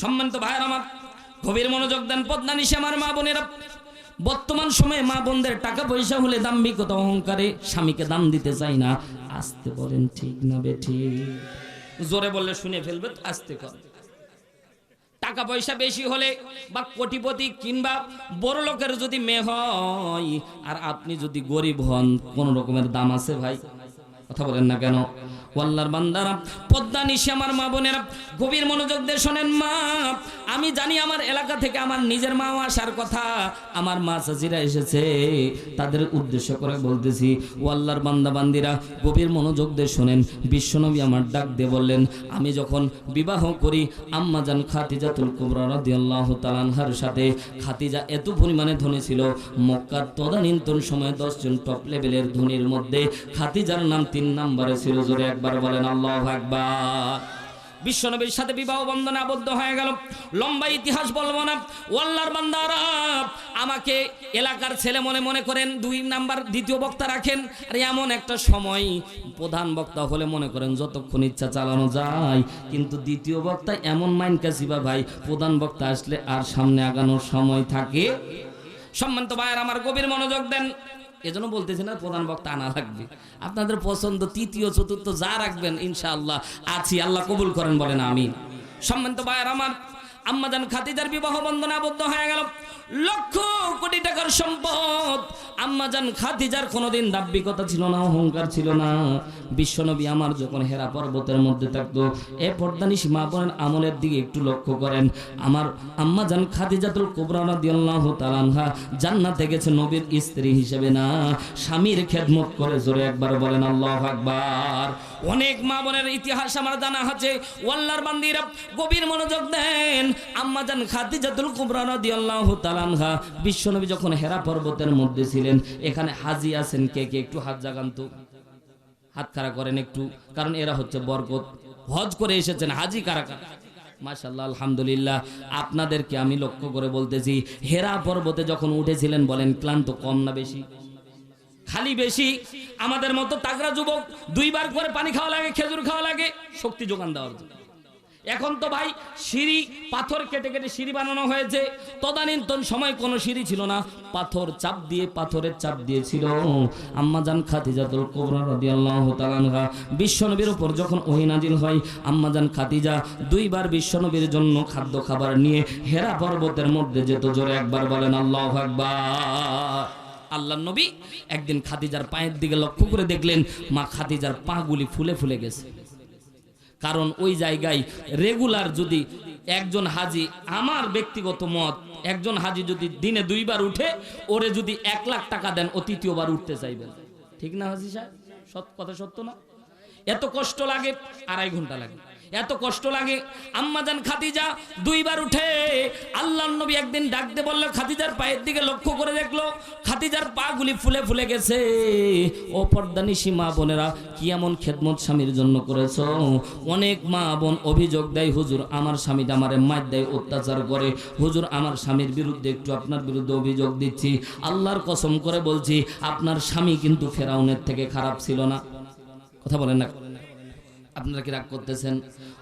সম্মানিত ভাইয়ের আমার, গভীর মনোযোগ দেন পদ্মা নিশে আমার মা বোনেরা। বর্তমান সময়ে মা বোনদের টাকা পয়সা হলে দাম্ভিকতা অহংকারে স্বামীকে দাম দিতে চাই না। আসতে বলেন, ঠিক না বেঠি জোরে বললে শুনে ফেলবে আসতে কর। টাকা পয়সা বেশি হলে বা কোটিপতি কিংবা বড় লোকের যদি মেয়ে হয়, আর আপনি যদি গরিব হন, কোন রকমের দাম আছে ভাই? কথা বলেন না কেন? ওয়াল্লার বান্দারা, পদ্মা নিশে আমার মা বোনেরা, গভীর মনোযোগ দিয়ে শোনেন মা। আমি জানি আমার এলাকা থেকে আমার নিজের মাও আসার কথা। আমার মা চাচিরা এসেছে, তাদের উদ্দেশ্য করে বলতেছি ওয়াল্লার বান্দা বান্দিরা, গভীর মনোযোগ দিয়ে শোনেন। বিশ্বনবী আমার ডাক দিয়ে বললেন, আমি যখন বিবাহ করি, আম্মা আম্মাজান খাতিজাতুল কুবরা রাদিয়াল্লাহু তাআলার সাথে, খাতিজা এত পরিমাণে ধনী ছিল, মক্কার তদানীন্তন সময়ে দশজন টপ লেভেলের ধনীর মধ্যে খাতিজার নাম তিন নম্বরে ছিল, জোরে একবার বলেন আল্লাহ আকবার। বিশ্বনবীর সাথে বিবাহ বন্ধনে আবদ্ধ হয়ে গেল। লম্বা ইতিহাস বলব না। ওয়াল্লার বান্দারা, আমাকে এলাকার ছেলে মনে মনে করেন, দুই নাম্বার দ্বিতীয় বক্তা রাখেন। আর এমন একটা সময় প্রধান বক্তা হলে মনে করেন যতক্ষণ ইচ্ছা চালানো যায়। কিন্তু দ্বিতীয় বক্তা এমন মাইন কাছিবা ভাই, প্রধান বক্তা আসলে আর সামনে আগানোর সময় থাকে। সম্মানিত ভাইয়ের, আমার গভীর মনোযোগ দেন। এজন্য বলতেছি না প্রধান বক্তা আনা লাগবে। আপনাদের পছন্দ, তৃতীয়, চতুর্থ যা রাখবেন, ইনশাআল্লাহ আছি। আল্লাহ কবুল করেন বলেন আমি সম্মানিত ভাইয়ের আমার আম্মাদান খাতিজার বিবাহ বন্ধন আবদ্ধ হয়ে গেল। লক্ষ কোটি টাকার সম্পদ। আম্মাজান খাতিজার কোনোদিন দাব্বিকতা ছিল না, অহংকার ছিল না। বিশ্বনবী আমার যখন হেরা পর্বতের মধ্যে থাকতো, এ পর্দানি মা বোনের আমলের দিকে একটু লক্ষ্য করেন। আমার আম্মাজান খাতিজাতুল কুবরা রাদিয়াল্লাহু তাআলা আনহা জান্নাতে গেছে নবীর স্ত্রী হিসেবে না। স্বামীর খেদমত করে জোরে একবার বলেন, আল্লাহু আকবার। অনেক মা বোনের ইতিহাস আমার জানা আছে। ওয়াল্লার বান্দিরা গভীর মনোযোগ দেন। আম্মাজান খাদিজাতুল কুবরা রাদিয়াল্লাহু তাআলা আনহা, বিশ্বনবী যখন হেরা পর্বতের মধ্যে ছিলেন, এখানে হাজি আছেন কে কে? একটু হাত জাগান তো। হাত খাড়া করেন একটু, কারণ এরা হচ্ছে বরকত। হজ করে এসেছেন, হাজি কারা কারা? মাশাল্লাহ আলহামদুলিল্লাহ। আপনাদেরকে আমি লক্ষ্য করে বলতেছি, হেরা পর্বতে যখন উঠেছিলেন বলেন, ক্লান্ত কম না বেশি? খালি বেশি? আমাদের মতো তাগড়া যুবক, দুইবার করে পানি খাওয়া লাগে, খেজুর খাওয়া লাগে। শক্তি যোগান দেওয়ার জন্য। এখন তো ভাই সিঁড়ি, পাথর কেটে কেটে সিঁড়ি বানানো হয়েছে। তদানীন্তন সময় কোনো সিঁড়ি ছিল না। পাথর চাপ দিয়ে, পাথরের চাপ দিয়েছিল। আম্মাজান খাতিজাতুল কুবরা রাদিয়াল্লাহু তাআলা আনহা বিশ্বনবীর উপর যখন ওহী নাজিল হয় আম্মাজান খাতিজা দুইবার বিশ্বনবীর জন্য খাদ্য খাবার নিয়ে হেরা পর্বতের মধ্যে যেত, জোরে একবার বলেন, আল্লাহু আকবার। আল্লাহ নবী একদিন খাদিজার পায়ের দিকে লক্ষ্য করে দেখলেন, মা খাদিজার পাগুলি ফুলে ফুলে গেছে। কারণ ওই জায়গায় রেগুলার যদি একজন হাজি আমার ব্যক্তিগত মত, একজন হাজি যদি দিনে দুইবার উঠে, ওরে যদি এক লাখ টাকা দেন, ও তৃতীয়বার উঠতে চাইবেন ঠিক না হাজি সাহেব? সৎ কথা সত্য না? এত কষ্ট লাগে, আড়াই ঘণ্টা লাগে। এত কষ্ট লাগে। আম্মাজান খাদিজা দুইবার উঠে আল্লাহ নবী একদিন ডাকতে বলল, খাদিজার পায়ের দিকে লক্ষ্য করে দেখল, খাদিজার পা গুলি ফুলে ফুলে গেছে। ও পর্দানিসী মা বোনেরা, কি এমন খেদমত স্বামীর জন্য করেছ? অনেক মা বোন অভিযোগ দেয়, হুজুর, আমার স্বামীটা আমারে মার দেয়, অত্যাচার করে। হুজুর, আমার স্বামীর বিরুদ্ধে একটু আপনার বিরুদ্ধে অভিযোগ দিচ্ছি। আল্লাহর কসম করে বলছি, আপনার স্বামী কিন্তু ফেরাউনের থেকে খারাপ ছিল না। কথা বলেন না। আপনারা কি রাগ করতেছেন?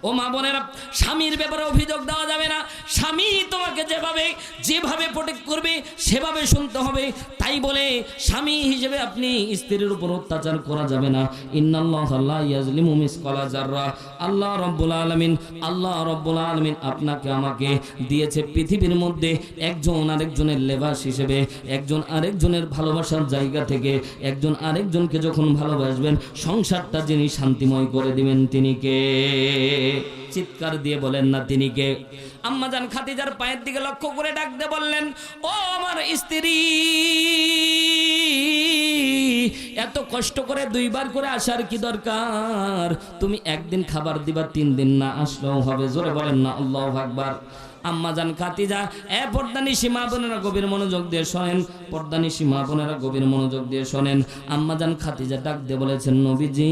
ও মা বোনেরা, স্বামীর ব্যাপারে অভিযোগ দেওয়া যাবে না। স্বামী তোমাকে যেভাবে যেভাবে প্রোটেক্ট করবে, সেভাবে শুনতে হবে। তাই বলে স্বামী হিসেবে আপনি স্ত্রীর উপর অত্যাচার করা যাবে না। ইন্নাল্লাহ আল্লাহ ইয়াজলিমু আল্লাহ রব্বুল আলমিন, আল্লাহ রব্বুল আলমিন আপনাকে আমাকে দিয়েছে পৃথিবীর মধ্যে একজন আরেকজনের লেবাস হিসেবে। একজন আরেকজনের ভালোবাসার জায়গা থেকে একজন আরেকজনকে যখন ভালোবাসবেন, সংসারটা যিনি শান্তিময় করে দিবেন, তিনি কে? চিৎকার দিয়ে বলেন না তিনি কে? আম্মাজান খাদিজার পায়ের দিকে লক্ষ্য করে ডাকতে বললেন, ও আমার স্ত্রী, এত কষ্ট করে দুইবার করে আসার কি দরকার? তুমি একদিন খাবার দিবা, তিন দিন না আসলেও হবে। জোরে বলেন না, আল্লাহ আকবার। আম্মাজান খাতিজা, এ পর্দানি সীমা বোনেরা গভীর মনোযোগ দিয়ে শোনেন, পর্দানি সীমা বোনেরা গভীর মনোযোগ দিয়ে শোনেন। আম্মাজান খাতিজা ডাক দিয়ে বলেছেন, নবীজি,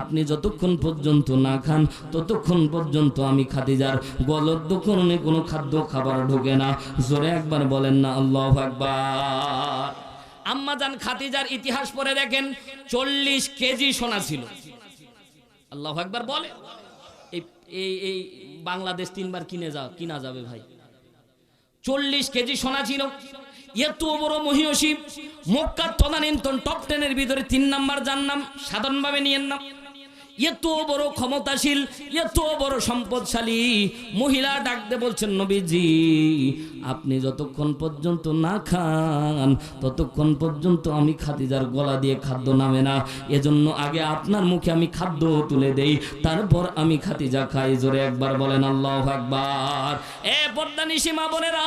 আপনি যতক্ষণ পর্যন্ত না খান, ততক্ষণ পর্যন্ত আমি খাতিজার গলদ দোকানে কোনো খাদ্য খাবার ঢোকে না। জোরে একবার বলেন না, আল্লাহ আকবার। আম্মাজান খাতিজার ইতিহাস পড়ে দেখেন, চল্লিশ কেজি সোনা ছিল। আল্লাহ একবার বলে। এই এই বাংলাদেশ তিনবার কিনে যা, কিনা যাবে ভাই। চল্লিশ কেজি সোনা ছিল। এত বড় মহিষী, মক্কার তদানীন্তন টপ টেনের ভিতরে তিন নাম্বার যার নাম সাধারণভাবে নিয়েন না। এত বড় ক্ষমতাশীল, এত বড় সম্পদশালী মহিলা ডাকতে বলছেন নবীজি, আপনি যতক্ষণ পর্যন্ত না খান, ততক্ষণ পর্যন্ত আমি খাদিজার গলা দিয়ে খাদ্য নামে না। এজন্য আগে আপনার মুখে আমি খাদ্য তুলে দেই, তারপর আমি খাদিজা খাই। জোরে একবার বলেন, আল্লাহ একবার এ পর্দানি সীমা বোনেরা,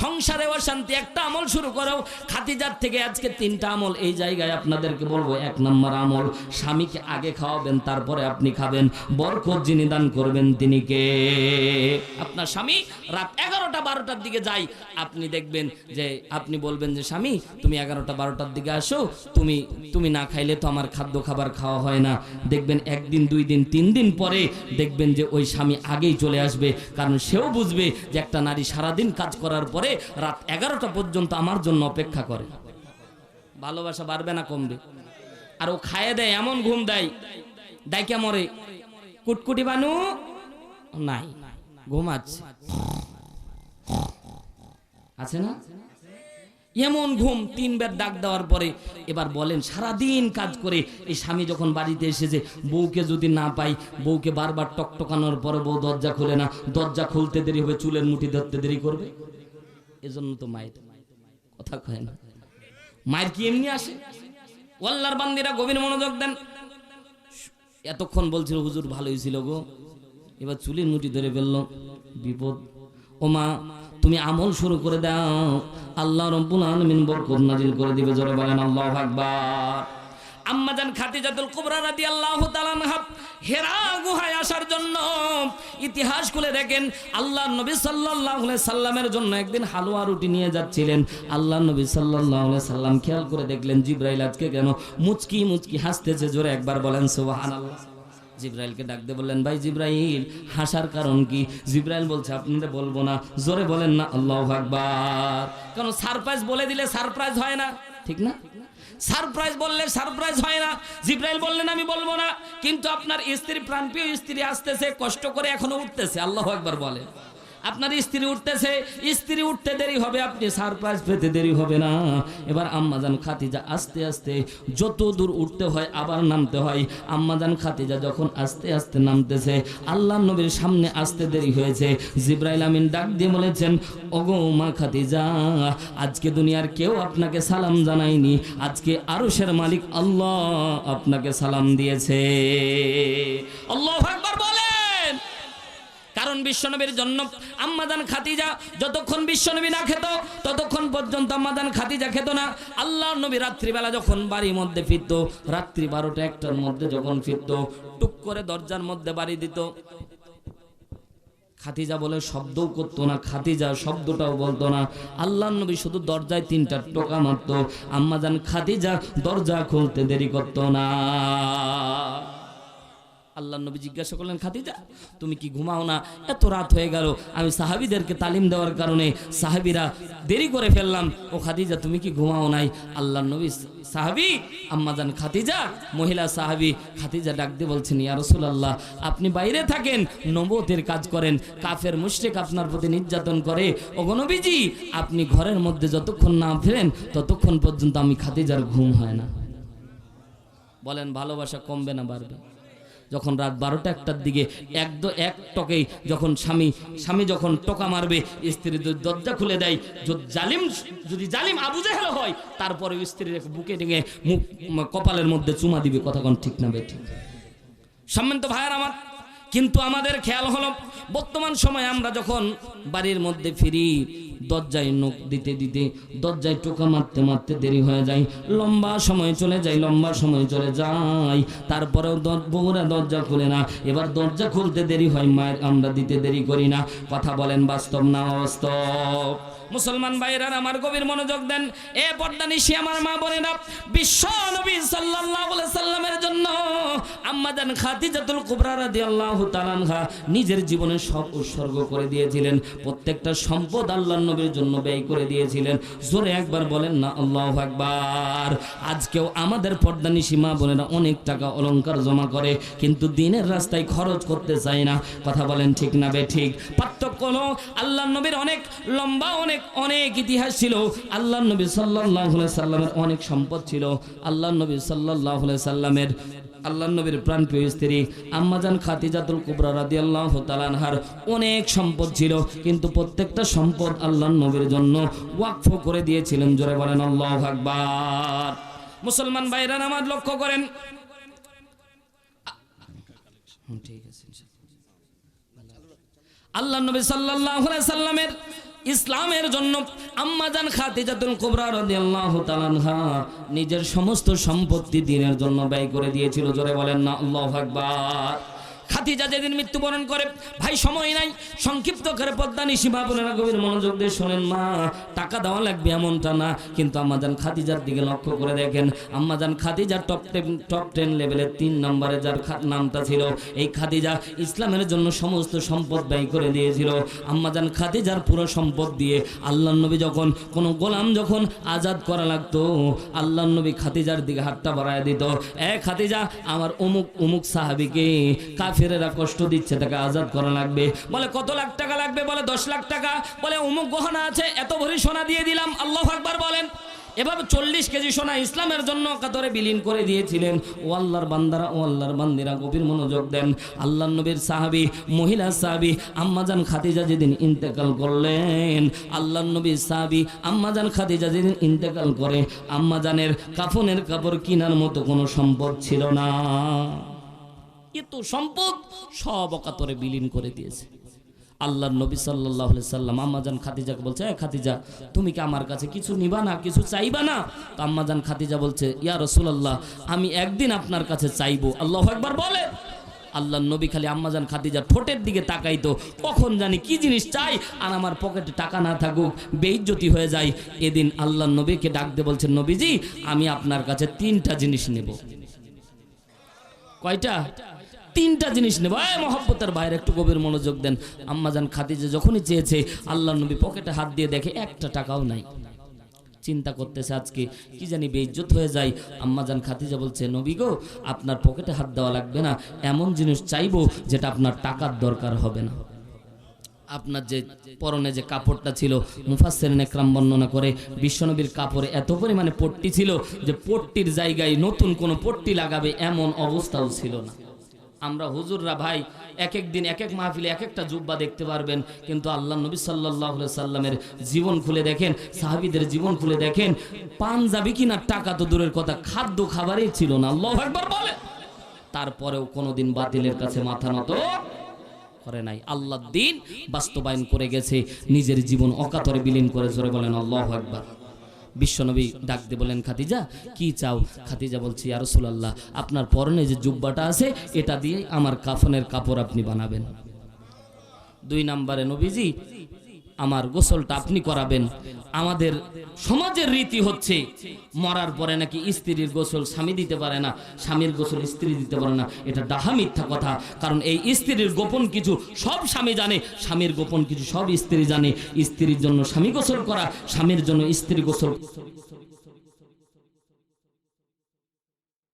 সংসারে অশান্তি একটা আমল শুরু করো। খাদিজার থেকে আজকে তিনটা আমল এই জায়গায় আপনাদেরকে বলব। এক নম্বর আমল, স্বামীকে আগে খাওয়াবেন তারপরে আপনি খাবেন। বরকত যিনি দান করবেন তিনি কে? আপনার স্বামী রাত এগারোটা বারোটার দিকে যাই আপনি দেখবেন যে, আপনি বলবেন যে, স্বামী, তুমি এগারোটা বারোটার দিকে আসো। তুমি তুমি না খাইলে তো আমার খাদ্য খাবার খাওয়া হয় না। দেখবেন একদিন, দুই দিন, তিন দিন পরে দেখবেন যে, ওই স্বামী আগেই চলে আসবে। কারণ সেও বুঝবে যে, একটা নারী সারাদিন কাজ করার পরে রাত এগারোটা পর্যন্ত আমার জন্য অপেক্ষা করে। ভালোবাসা বাড়বে না কমবে। আর ও খায়ে দেয়, এমন ঘুম দেয় ডাইকা মরে। কুটকুটি বানু? নাই। ঘুমাচ্ছে আছে। না? এমন ঘুম তিনবার ডাক দেওয়ার পরে এবার বলেন, সারাদিন কাজ করে এই স্বামী যখন বাড়িতে এসেছে, বউকে যদি না পাই, বউকে বারবার টকটকানোর পরে বউ দরজা খুলে না, দরজা খুলতে দেরি হবে, চুলের মুঠি ধরতে দেরি করবে? এজন্য তো মায়ের কথা কয় না। মায়ের কি এমনি আসে? ওয়াল্লার বান্দিরা গভীর মনোযোগ দেন। এতক্ষণ বলছিল, হুজুর ভালোই ছিল গো। এবার চুলির মুটি ধরে ফেলল, বিপদ। ও মা তুমি আমল শুরু করে দাও। আল্লাহ রব্বুল আলামিন বরকত নাজিল করে দিবে। জোরে বলেন, আল্লাহু আকবার। আম্মাজান খাদিজাতুল কুবরা রাদিয়াল্লাহু তাআলা হেরা গুহায় আসার জন্য ইতিহাস খুলে দেখেন আল্লাহ নবী সাল্লাল্লাহু আলাইহি সাল্লামের জন্য একদিন হালুয়া রুটি নিয়ে যাচ্ছিলেন। আল্লাহ নবী সাল্লাল্লাহু আলাইহি সাল্লাম খেয়াল করে দেখলেন, জিব্রাইল আজকে কেন মুচকি মুচকি হাসতেছে, জোরে একবার বলেন, সুবহানাল্লাহ। জিব্রাইলকে ডাকতে বললেন, ভাই জিব্রাইল, হাসার কারণ কি? জিব্রাইল বলছে, আপনাদের বলব না। জোরে বলেন না, আল্লাহ আকবার। কারণ সারপ্রাইজ বলে দিলে সারপ্রাইজ হয় না, ঠিক না? সারপ্রাইজ বললে সারপ্রাইজ হয় না, জিব্রাইল বললেন আমি বলব না। কিন্তু আপনার স্ত্রী, প্রাণপ্রিয় স্ত্রী আসতেছে, কষ্ট করে এখনও উঠতেছে, আল্লাহ একবার বলে। আপনার স্ত্রী উঠতেছে, স্ত্রী উঠতে দেরি হবে, আপনি সারপ্রাইজ পেতে দেরি হবে না। এবার আম্মাজান খাতিজা আস্তে আস্তে যত দূর উঠতে হয় আবার নামতে হয়। আম্মাজান খাতিজা যখন আস্তে আস্তে নামতেছে আল্লাহ নবীর সামনে আসতে দেরি হয়েছে। জিব্রাইল আমিন ডাক দিয়ে বলেছেন, ওগো মা খাতিজা আজকে দুনিয়ার কেউ আপনাকে সালাম জানায়নি, আজকে আরশের মালিক আল্লাহ আপনাকে সালাম দিয়েছে। আল্লাহ কারণ বিশ্বনবীর জন্য আম্মাদান খাতিজা যতক্ষণ বিশ্বনবী না খেত, ততক্ষণ পর্যন্ত আম্মাদান খাতিজা খেত না। আল্লাহ নবী রাত্রিবেলা যখন বাড়ির মধ্যে ফিরত, রাত্রি বারোটা একটার মধ্যে যখন ফিরত, টুক করে দরজার মধ্যে বাড়ি দিত। খাতিজা বলে, শব্দও করতো না খাতিজা শব্দটাও বলতো না। আল্লাহ নবী শুধু দরজায় তিনটা টোকা মারতো। আম্মাজান খাতিজা দরজা খুলতে দেরি করতো না। আল্লাহ নবী জিজ্ঞাসা করলেন, খাদিজা, তুমি কি ঘুমাও না? এত রাত হয়ে গেল, আমি সাহাবিদেরকে তালিম দেওয়ার কারণে সাহাবিরা দেরি করে ফেললাম। ও খাদিজা, তুমি কি ঘুমাও নাই? আল্লাহ নবী সাহাবি আম্মাজান খাতিজা মহিলা সাহাবি খাতিজা ডাক দিয়ে বলছেন, ইয়া রাসূলুল্লাহ, আপনি বাইরে থাকেন নবতের কাজ করেন। কাফের মুশরিক আপনার প্রতি নির্যাতন করে। নবীজি, আপনি ঘরের মধ্যে যতক্ষণ না ফেরেন, ততক্ষণ পর্যন্ত আমি খাতিজার ঘুম হয় না। বলেন, ভালোবাসা কমবে না, বাড়বে। যখন রাত বারোটা একটার দিকে এক এক টকেই যখন স্বামী স্বামী যখন টোকা মারবে, স্ত্রী দরজা খুলে দেয়, যদি জালিম যদি জালিম আবু জাহেল হয় তারপরে স্ত্রীর বুকে টেঙে মুখ কপালের মধ্যে চুমা দিবে, কথা কোন ঠিক না বেঠিক সম্মানিত ভাইয়ার আমার, কিন্তু আমাদের খেয়াল হলো, বর্তমান সময় আমরা যখন বাড়ির মধ্যে ফিরি দরজায় নখ দিতে দিতে দরজায় টোকা মারতে মারতে দেরি হয়ে যায়। লম্বা সময় চলে যায়, লম্বা সময় চলে যায়। তারপরেও বউরা দরজা খুলে না। এবার দরজা খুলতে দেরি হয়, মায়ের আমরা দিতে দেরি করি না। কথা বলেন বাস্তব না অবাস্তব? মুসলমান ভাইরা আমার গভীর মনোযোগ দেন। এ পর্দা নিশি আমার মা বোনেরা, বিশ্ব নবী সাল্লাল্লাহু আলাইহি সাল্লামের জন্য আম্মাজান খাদিজাতুল কুবরা রাদিয়াল্লাহু তাআলা নিজের জীবনে সব উৎসর্গ করে দিয়েছিলেন। প্রত্যেকটা সম্পদ আল্লাহর নবীর জন্য ব্যয় করে দিয়েছিলেন। জোরে একবার বলেন না, আল্লাহ একবার আজকেও আমাদের পর্দানি সীমা বোনেরা অনেক টাকা অলংকার জমা করে, কিন্তু দিনের রাস্তায় খরচ করতে চায় না। কথা বলেন ঠিক না বে ঠিক? পার্থক্য হলো আল্লাহ নবীর অনেক লম্বা, অনেক অনেক ইতিহাস ছিল। আল্লাহ নবী সাল্লাহ সাল্লামের অনেক সম্পদ ছিল। আল্লাহ নবী সাল্লাহ সাল্লামের আল্লাহ নবীর প্রাণপ্রিয় স্ত্রী আম্মাজান খাতিজাতুল কুবরা রাদিয়াল্লাহু তাআলার অনেক সম্পদ ছিল, কিন্তু প্রত্যেকটা সম্পদ আল্লাহ নবীর জন্য ওয়াকফ করে দিয়েছিলেন, জোরে বলেন আল্লাহু আকবার। মুসলমান ভাইরা, নামাজ লক্ষ্য করেন। আল্লাহ নবী সাল্লাল্লাহু আলাইহি সাল্লামের ইসলামের জন্য আম্মাজান খাতিজাতুল কুবরা রাদিয়াল্লাহু তাআলা নিজের সমস্ত সম্পত্তি দিনের জন্য ব্যয় করে দিয়েছিল। জোরে বলেন না, আল্লাহু আকবার। খাতিজা যেদিন মৃত্যুবরণ করে, ভাই সময় নাই, সংক্ষিপ্ত করে পদ্মা নিশিমা বোনেরা গভীর মনোযোগ দিয়ে শোনেন, মা, টাকা দেওয়া লাগবে এমনটা না, কিন্তু আম্মাজান খাতিজার দিকে লক্ষ্য করে দেখেন আম্মাজান খাতিজার টপ টেন টপ টেন লেভেলের তিন নম্বরে যার নামটা ছিল, এই খাদিজা ইসলামের জন্য সমস্ত সম্পদ ব্যয় করে দিয়েছিল। আম্মাজান খাদিজার পুরো সম্পদ দিয়ে আল্লাহ নবী যখন, কোনো গোলাম যখন আজাদ করা লাগতো আল্লাহ নবী খাদিজার দিকে হাতটা বাড়ায় দিত, এ খাদিজা, আমার অমুক অমুক সাহাবিকে কাফেরেরা কষ্ট দিচ্ছে, তাকে আজাদ করা লাগবে। বলে, কত লাখ টাকা লাগবে? বলে, দশ লাখ টাকা। বলে, অমুক গহনা আছে, এত ভরি সোনা দিয়ে দিলাম। আল্লাহ আকবার বলেন। এভাবে চল্লিশ কেজি সোনা ইসলামের জন্য কাতরে বিলীন করে দিয়েছিলেন। ও আল্লাহর বান্দারা, ও আল্লাহর বান্দিরা গভীর মনোযোগ দেন। আল্লাহ নবীর সাহাবি, মহিলা সাহাবি, আম্মাজান খাদিজা যেদিন ইন্তেকাল করলেন আল্লাহ নবীর সাহাবি, আম্মাজান খাদিজা যেদিন ইন্তেকাল করে, আম্মাজানের কাফনের কাপড় কেনার মতো কোনো সম্পদ ছিল না। এত সম্পদ সব অকাতরে বিলীন করে দিয়েছে। আল্লাহ নবী সাল্লাহ সাল্লাম আম্মাজান খাদিজাকে বলছে হ্যাঁ খাদিজা, তুমি কি আমার কাছে কিছু নিবা না, কিছু চাইবা না? তো আম্মাজান খাদিজা বলছে, ইয়া রসুলাল্লাহ, আমি একদিন আপনার কাছে চাইব। আল্লাহ একবার বলে। আল্লাহ নবী খালি আম্মাজান খাদিজা ঠোঁটের দিকে তাকাইতো, কখন জানি কি জিনিস চাই, আর আমার পকেটে টাকা না থাকুক, বেইজ্জতি হয়ে যায়। এদিন আল্লাহ নবীকে ডাকতে বলছেন নবীজি, আমি আপনার কাছে তিনটা জিনিস নেব। কয়টা? তিনটা জিনিস নেব। এই মহব্বতের বাইরে একটু গভীর মনোযোগ দেন। আম্মাজান খাদিজা যখনই চেয়েছে, আল্লাহ নবী পকেটে হাত দিয়ে দেখে একটা টাকাও নাই। চিন্তা করতেছে আজকে, কি জানি বেইজ্জত হয়ে যায়। আম্মাজান খাদিজা বলছে, নবী গো, আপনার পকেটে হাত দেওয়া লাগবে না। এমন জিনিস চাইব যেটা আপনার টাকার দরকার হবে না। আপনার যে পরনে যে কাপড়টা ছিল মুফাসসির একরাম বর্ণনা করে, বিশ্বনবীর কাপড়ে এত পরিমাণে পট্টি ছিল যে পট্টির জায়গায় নতুন কোনো পট্টি লাগাবে এমন অবস্থাও ছিল না। আমরা হুজুররা ভাই এক এক দিন এক এক মাহফিলে এক একটা জুব্বা দেখতে পারবেন। কিন্তু আল্লাহ নবী সাল্লাহ সাল্লামের জীবন খুলে দেখেন, সাহাবিদের জীবন খুলে দেখেন, পাঞ্জাবি কিনা টাকা তো দূরের কথা, খাদ্য খাবারই ছিল না। আল্লাহ একবার বলে। তারপরেও কোনোদিন বাতিলের কাছে মাথা নত করে নাই। আল্লাহ দিন বাস্তবায়ন করে গেছে, নিজের জীবন অকাতরে বিলীন করে, জোরে বলেন আল্লাহ একবার বিশ্বনবী ডাক দিয়ে বলেন খাতিজা কি চাও? খাতিজা বলছি আর রসুলাল্লাহ, আপনার পরনে যে জুব্বাটা আছে, এটা দিয়ে আমার কাফনের কাপড় আপনি বানাবেন। দুই নম্বরে নবীজি আমার গোসলটা আপনি করাবেন। আমাদের সমাজের রীতি হচ্ছে, মরার পরে নাকি স্ত্রীর গোসল স্বামী দিতে পারে না, স্বামীর গোসল স্ত্রী দিতে পারে না। এটা ডাহা মিথ্যা কথা, কারণ এই স্ত্রীর গোপন কিছু সব স্বামী জানে, স্বামীর গোপন কিছু সব স্ত্রী জানে। স্ত্রীর জন্য স্বামী গোসল করা, স্বামীর জন্য স্ত্রী গোসল